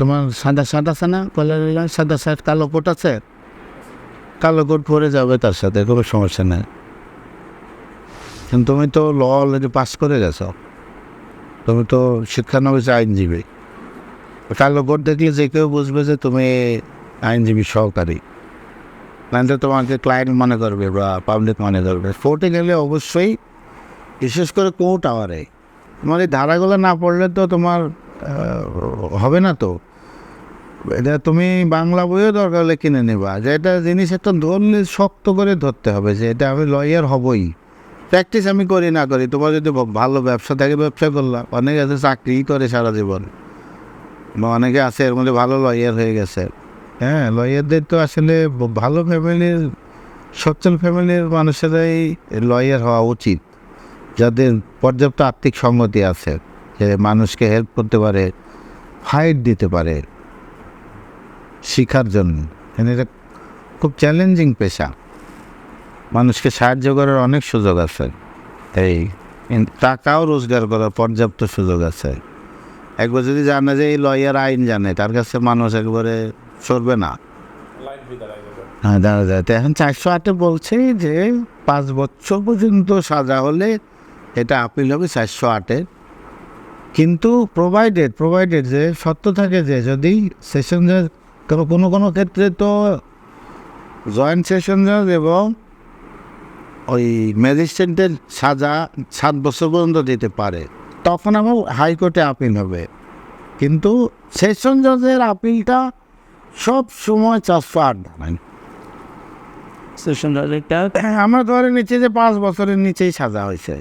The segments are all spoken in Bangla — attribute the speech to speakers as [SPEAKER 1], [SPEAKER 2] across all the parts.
[SPEAKER 1] তোমার সাদা শার্ট আছে না? কলার সাদা শার্ট, কালো কোট আছে? কালো কোট পরে যাবে তার সাথে, কোনো সমস্যা নেই। কিন্তু তুমি তো ল অলরেডি পাস করে গেছো। তুমি তো শিক্ষানবিশ আইনজীবী। কালো কোট দেখলে যে কেউ বুঝবে যে তুমি আইনজীবী সহকারী। নাহলে তোমাকে ক্লায়েন্ট মনে করবে বা পাবলিক মনে করবে। কোর্টে গেলে অবশ্যই বিশেষ করে কোর্ট আওয়ারে তোমার এই ধারাগুলো না পড়লে তো তোমার হবে না তো। এটা তুমি বাংলা বইও দরকার হলে কিনে নেবা। যে এটা জিনিস একটা ধরলে শক্ত করে ধরতে হবে যে এটা আমি লয়ার হবই। প্র্যাকটিস আমি করি না করি, তোমার যদি ভালো ব্যবসা থাকে ব্যবসা করলাম অনেকে আছে চাকরি করে সারা জীবন। বা অনেকে আছে এর মধ্যে ভালো লয়ার হয়ে গেছে। হ্যাঁ লয়ারদের তো আসলে ভালো ফ্যামিলির, সচ্ছল ফ্যামিলির মানুষেরাই লয়ার হওয়া উচিত। যাদের পর্যাপ্ত আর্থিক সঙ্গতি আছে, যে মানুষকে হেল্প করতে পারে ফাইট দিতে পারে। শিখার জন্য। এটা খুব চ্যালেঞ্জিং পেশা। মানুষকে সাহায্য করার অনেক সুযোগ আছে। এই টাকাও রোজগার করার পর্যাপ্ত সুযোগ আছে। একবার যদি জানে যে এই লয়ার আইন জানে তার কাছে মানুষ একবারে সরবে না। হ্যাঁ দাঁড়া যায় তো এখন চারশো আটে বলছে যে পাঁচ বছর পর্যন্ত সাজা হলে এটা আপিল হবে চারশো আটে। কিন্তু প্রোভাইডেড প্রোভাইডেড যে সত্য থাকে যে যদি সেশন জাজ কোনো কোনো কোনো ক্ষেত্রে তো জয়েন্ট সেশন জাজ এবং ওই ম্যাজিস্ট্রেটের সাজা সাত বছর পর্যন্ত দিতে পারে। তখন আবার হাইকোর্টে আপিল হবে। কিন্তু সেশন জজের আপিলটা সব সময় চারশো আট
[SPEAKER 2] সেশন একটা
[SPEAKER 1] হ্যাঁ, আমরা ধরে নিচ্ছি যে পাঁচ বছরের নিচেই সাজা হয়েছে।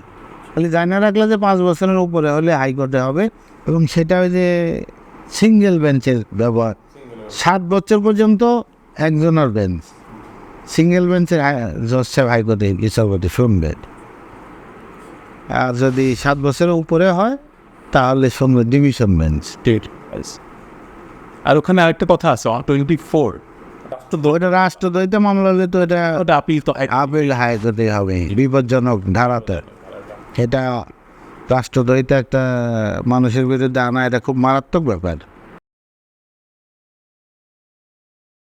[SPEAKER 1] খালি জানা রাখলে যে পাঁচ বছরের উপরে হলে হাইকোর্টে হবে এবং সেটা ওই যে সিঙ্গেল বেঞ্চের ব্যবহার। সাত বছর পর্যন্ত একজনের বেঞ্চ সিঙ্গেল বেঞ্চের জজ সাহেব হাইকোর্টে বিচারপতি শুনবেন আর যদি সাত বছরের উপরে হয় তাহলে শুনবে ডিভিশন বেঞ্চ
[SPEAKER 2] আর ওখানে আরেকটা কথা আছে টোয়েন্টি ফোর
[SPEAKER 1] ওইটা রাষ্ট্রদ্বৈত মামলা হলে তো এটা
[SPEAKER 2] ওটা আপিল তো
[SPEAKER 1] আপিল হাইকোর্টে হবে বিপজ্জনক ধারাতে। এটা রাষ্ট্রদ্বৈত একটা মানুষের বিরুদ্ধে আনা এটা খুব মারাত্মক ব্যাপার।